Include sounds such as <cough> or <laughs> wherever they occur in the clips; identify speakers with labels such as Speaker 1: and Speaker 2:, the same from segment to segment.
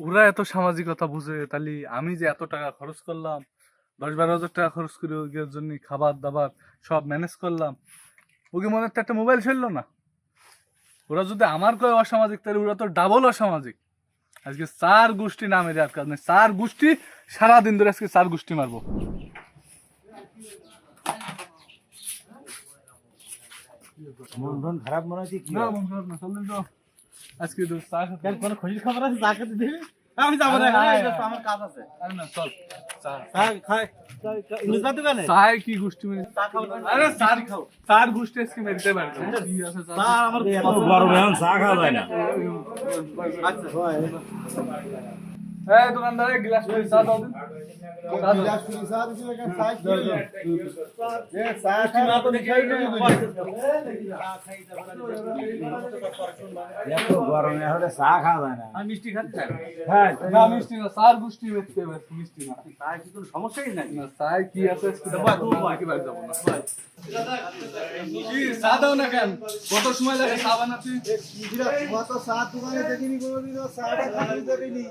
Speaker 1: ওরা এত সামাজিকতা বুঝে তাহলে আমি যে এত টাকা খরচ করলাম দশ বারো হাজার টাকা খরচ করে ওদের জন্য খাবার দাবার সব ম্যানেজ করলাম ওকে মনে হচ্ছে একটা মোবাইল ফেলল না? ওরা যদি আমার কয় অসামাজিক তাহলে ওরা তো ডাবল অসামাজিক। আজকে চার গোষ্ঠী নামে দেওয়ার কাজ নেই চার গোষ্ঠী সারাদিন ধরে আজকে চার গোষ্ঠী মারবো।
Speaker 2: মন খারাপ মনে হচ্ছে
Speaker 1: না মন খারাপ না চলেন তো। আজকে তো চা খেতে
Speaker 2: কেন কোনো খুশির খবর আছে? চা খেতে দিবি? আমি যাব না আমার কাজ আছে।
Speaker 1: আরে না চল চা।
Speaker 2: খাই
Speaker 1: কি গোষ্ঠী মেরে আরে খাও গোষ্ঠী আজকে মেরতে
Speaker 2: আমার
Speaker 3: বড় গরম চা খাওয়া যায় না।
Speaker 2: আচ্ছা।
Speaker 1: এই দোকানদার এক গ্লাস করে চা দাও দিন। চা দাও।
Speaker 3: এত গরমে হলে চা খাওয়া যায় না।
Speaker 2: আমি মিষ্টি খাতে চাই
Speaker 3: হ্যাঁ
Speaker 1: না মিষ্টি না গোষ্ঠী মেরতে মিষ্টি না।
Speaker 2: চা কি কোনো সমস্যাই নাই?
Speaker 1: না চায় কি আছে বাকি না কি চা দাও না? কত সময় লাগে চা বানাতে?
Speaker 4: সাত দোকানে দেখিনি কোনোদিন সাটা খাওয়া দেখিনি।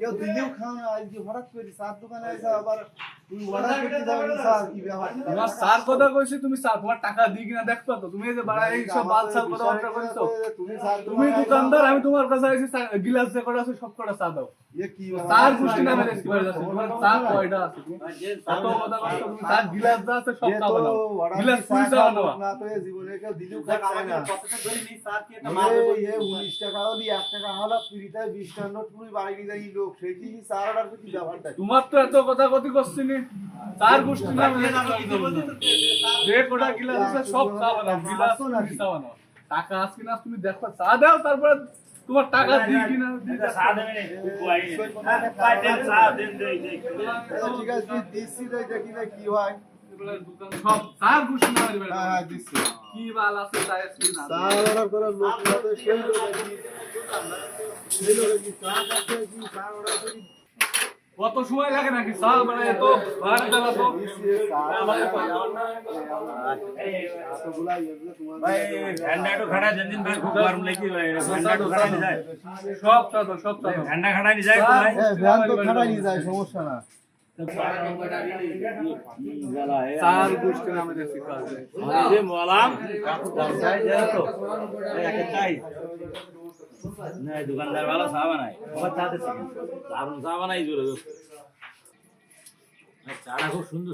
Speaker 4: কেউ দিলেও খাও না আজ যে হঠাৎ করে সাত দোকানে এসে আবার তুমি অর্ডার করতে যাবে স্যার কি ব্যাপার
Speaker 1: তোমার চার কথা কইছি তুমি চার তোমার টাকা দিই কিনা দেখবা তো? তুমি এই যে বাড়া এই সব বাল চাল কথা বার্তা করেছ
Speaker 4: তুমি
Speaker 1: দোকানদার আমি তোমার কাছে গিলাস যে কটা আছে সব কটা চা দাও। গোষ্ঠী নামে রেস্কি বাড়ি তোমার চা কয়টা আছে? কথা গিলাস যা আছে সব চা বানাও।
Speaker 4: না না।
Speaker 2: নি?
Speaker 1: তোমার তো এত কথা কথি করছিনি চার গোষ্ঠী কটা গিলাস আছে সব বানাও টাকা আজ কিনা তুমি দেখো চা দাও তারপরে তোমার টাকা দিই কিনা
Speaker 4: আচ্ছা, ঠিক আছে দিচ্ছি না কি হয়?
Speaker 1: সব
Speaker 4: হ্যাঁ হ্যাঁ
Speaker 1: বাল কত সময় লাগে নাকি? চা মানে এত ভার জ্বালা তো সব সব চা দাও
Speaker 3: ঠান্ডা
Speaker 4: খাটাই যায় সমস্যা না।
Speaker 1: চার গোষ্ঠী দেখছি কাজ
Speaker 3: এই যে মলাম চাই দোকানদার ভালো চা বানায়।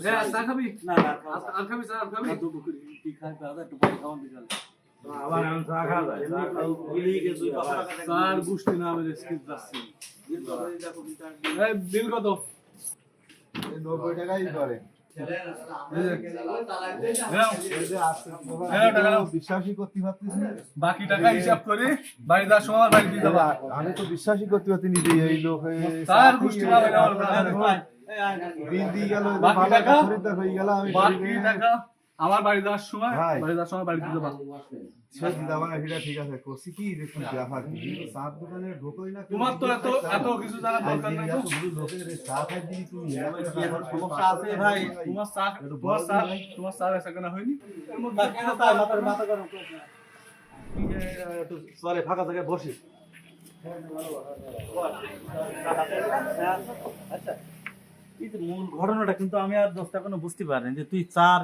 Speaker 1: হ্যাঁ
Speaker 3: আবার এখন চা খাওয়া যায় চা খাও
Speaker 2: গুলি কে দুই পাঁচ টাকা দেন
Speaker 1: চার গোষ্ঠী নামে দেখছি যাচ্ছি বিল কত
Speaker 4: নব্বই টাকাই করে।
Speaker 1: হ্যাঁ।
Speaker 4: বিশ্বাসই করতে পারতেছি
Speaker 1: বাকি টাকা হিসাব করে বাড়ি যাওয়ার সময় বাড়ি দিয়ে যাবা।
Speaker 4: আমি তো বিশ্বাসই করতে পারছি না যে এই লোক
Speaker 1: দিন গোষ্ঠী
Speaker 4: দিয়ে গেল
Speaker 1: বাকি টাকা?
Speaker 4: হয়ে গেল আমি
Speaker 1: বাকি টাকা? আমার বাড়ি যাওয়ার সময়। বাড়ি যাওয়ার সময় বাড়ি
Speaker 4: সে সেটা ঠিক আছে করছি কি দেখুন ব্যাপার কি চার দোকানে ঢোকোই না
Speaker 1: তোমার তো এত এত কিছু দরকার নাই।
Speaker 4: চা খাই তুমি
Speaker 2: সমস্যা আছে ভাই।
Speaker 1: তোমার চা তোমার চা তোমার চা বেচা কেনা হয়নি।
Speaker 2: বাকি না তাই মাথার মাথা গরম করো চলে ফাঁকা জায়গায় বসি। আচ্ছা মূল ঘটনাটা কিন্তু আমি আর দোস্ত এখনও বুঝতে পারিনি যে তুই চার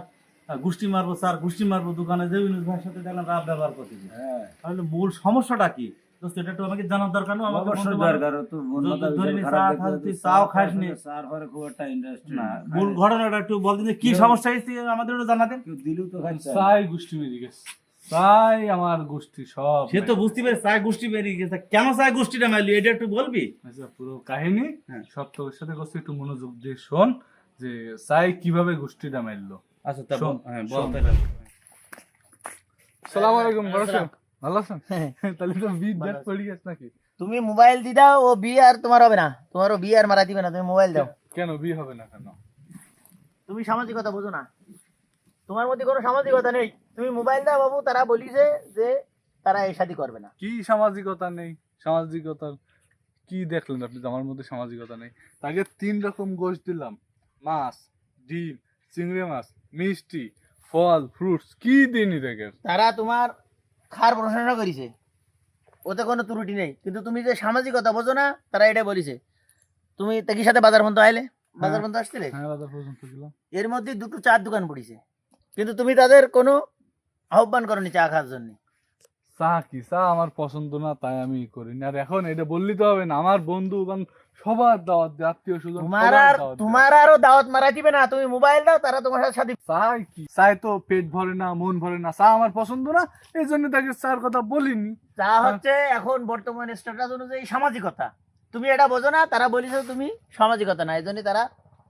Speaker 2: আহ, গোষ্ঠী মারবো চার গোষ্ঠী মারবো দোকানে যে ইউনুস ভাইয়ের সাথে দেখলাম রাত ব্যবহার করতেছি। তাহলে মূল সমস্যাটা কি? দোস্ত এটা একটু আমাকে জানার দরকার না আমাকে
Speaker 3: অবশ্যই দরকার তো উন্নত
Speaker 2: ধরে নি
Speaker 3: বিষয়
Speaker 2: চা
Speaker 3: খারাপ
Speaker 2: খাস,
Speaker 3: দেখলে
Speaker 2: তুই চাও খাস নি।
Speaker 3: চার পরে খুব একটা ইন্টারেস্ট
Speaker 2: না মূল ঘটনাটা একটু বলতে যে কি সমস্যা হয়েছে আমাদের একটু জানাতেন?
Speaker 3: কেউ দিলেও তো খাচ্ছে
Speaker 1: চাই গোষ্ঠী মেরে গেছে। চাই আমার গোষ্ঠী সব
Speaker 2: সে তো বুঝতে পারে চায় গোষ্ঠী বেরিয়ে গেছে। কেন চায় গোষ্ঠীটা মারলি? এটা একটু বলবি?
Speaker 1: আচ্ছা পুরো কাহিনী
Speaker 2: হ্যাঁ।
Speaker 1: সপ্তকের সাথে করছে একটু মনোযোগ দিয়ে শোন যে চাই কীভাবে গোষ্ঠীটা মারলো।
Speaker 2: আচ্ছা তা হ্যাঁ বল
Speaker 1: শোন।
Speaker 2: তাহলে।
Speaker 1: সালাম আলাইকুম বড় ভালো আছেন? <laughs> তাহলে তো বিট ব্যাট পড়ে গেছে নাকি?
Speaker 5: তুমি মোবাইল দি দাও ও বিয়ে আর তোমার হবে না। তোমারও বিয়ে আর মারা দিবে না তুমি মোবাইল দাও।
Speaker 1: কেন বিয়ে হবে না কেন?
Speaker 5: তুমি সামাজিকতা বুঝো না। তোমার মধ্যে কোনো সামাজিকতা নেই। তুমি মোবাইল দাও বাবু তারা বলিছে যে তারা এই শাদি করবে না।
Speaker 1: কি সামাজিকতা নেই? সামাজিকতার কি দেখলেন আপনি? আমার মধ্যে সামাজিকতা নেই। তাকে তিন রকম গোশ দিলাম। মাছ ডিম চিংড়ি মাছ মিষ্টি ফল ফ্রুটস কি দিনই দেখে
Speaker 5: তারা তোমার খার প্রশংসা করেছে। ওতে কোনো ত্রুটি নেই। কিন্তু তুমি যে সামাজিকতা বোঝো না তারা এটা বলিছে। তুমি তাকির সাথে বাজার পর্যন্ত আইলে? বাজার পর্যন্ত আসছিলে?
Speaker 1: হ্যাঁ বাজার পর্যন্ত গেলাম।
Speaker 5: এর মধ্যে দুটো চার দোকান পড়েছে। কিন্তু তুমি তাদের কোনো আহ্বান করনি চা খাওয়ার জন্য।
Speaker 1: চা কি? চা আমার পছন্দ না তাই আমি ই করিনি। আর এখন এটা বললি তো হবে না। আমার বন্ধু বান সবার দাওয়াত দিয়ে আত্মীয় স্বজন
Speaker 5: তোমার আর তোমার আরও দাওয়াত মারা দিবে না তুমি মোবাইল দাও তারা তোমার সাথে সাথে
Speaker 1: চাই কি? চাই তো পেট ভরে না মন ভরে না চা আমার পছন্দ না এই জন্য তাকে চার কথা বলিনি।
Speaker 5: চা হচ্ছে এখন বর্তমান স্ট্যাটাস অনুযায়ী সামাজিকতা। তুমি এটা বোঝো না তারা বলিছে তুমি সামাজিকতা না এই জন্য তারা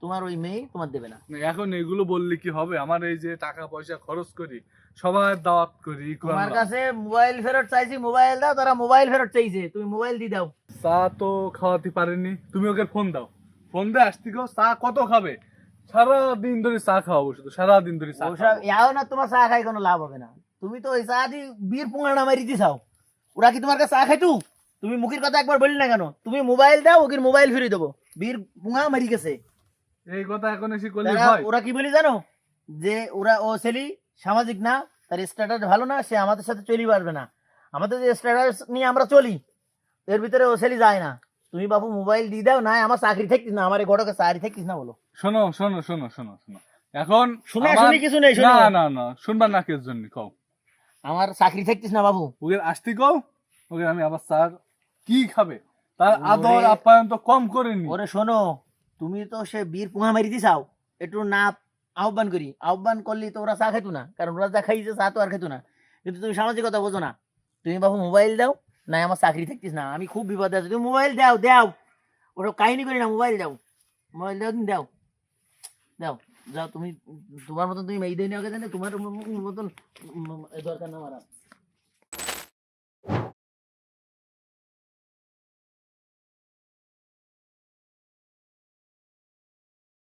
Speaker 5: তোমার ওই মেয়ে তোমার দেবে না।
Speaker 1: এখন এগুলো বললে কি হবে? আমার এই যে টাকা পয়সা খরচ করি সবার দাওয়াত করি
Speaker 5: তোমার কাছে মোবাইল ফেরত চাইছি মোবাইল দাও তারা মোবাইল ফেরত চাইছে তুমি মোবাইল দিয়ে দাও।
Speaker 1: চা তো খাওয়াতে পারেনি তুমি ওকে ফোন দাও। ফোন দিয়ে আসতি গো চা কত খাবে? সারা দিন ধরে চা খাওয়াবো শুধু সারা দিন ধরে চা।
Speaker 5: ইয়াও না তোমার চা খাই কোনো লাভ হবে না। তুমি তো ওই চা দিয়ে বীর পুঙ্গানা মারি দিছাও ওরা কি তোমার কাছে চা খাইতু? তুমি মুখের কথা একবার বললি না কেন? তুমি মোবাইল দাও ওকে মোবাইল ফিরে দেবো। বীর পুঙ্গা মারি গেছে।
Speaker 1: এই কথা এখন এসে করলে
Speaker 5: ওরা কি বলি জানো? যে ওরা ও ছেলি সামাজিক না তার স্ট্যাটাস ভালো না সে আমাদের সাথে চলি পারবে না। আমাদের যে স্ট্যাটাস নিয়ে আমরা চলি এর ভিতরে ওসেলি যায় না। তুমি বাবু মোবাইল দিয়ে দাও না আমার চাকরি থাকিস না আমার ঘটকে চাকরি থাকিস না বলো।
Speaker 1: শোনো শোনো শোনো শোনো শোনো। এখন
Speaker 5: শুনে শুনি কিছু নেই
Speaker 1: না
Speaker 5: শোনো।
Speaker 1: না না শুনবা না কের জন্য কও।
Speaker 5: আমার চাকরি থাকিস না বাবু।
Speaker 1: ওকে আসতে কও? ওকে আমি আবার স্যার কি খাবে? তার আদর আপ্যায়ন তো কম করেনি
Speaker 5: ওরে শোনো তুমি তো সে বীর পুঙা মারি দিছাও একটু না আহ্বান করি। আহ্বান করলি তো ওরা চা খাইতো না কারণ ওরা যা খাইছে চা তো আর খেতো না। কিন্তু তুমি সামাজিকতা বোঝো না। তুমি বাবু মোবাইল দাও না, আমার চাকরি থাকতিস না। আমি খুব বিপদে আছি। তুমি মোবাইল দাও দাও। ওসব কাহিনী করি না, মোবাইল দাও। মোবাইল দাও, তুমি দাও। দাও। যাও, তুমি তোমার মতন তুমি দিনে আগে জানে, তোমার মতন দরকার না আমার।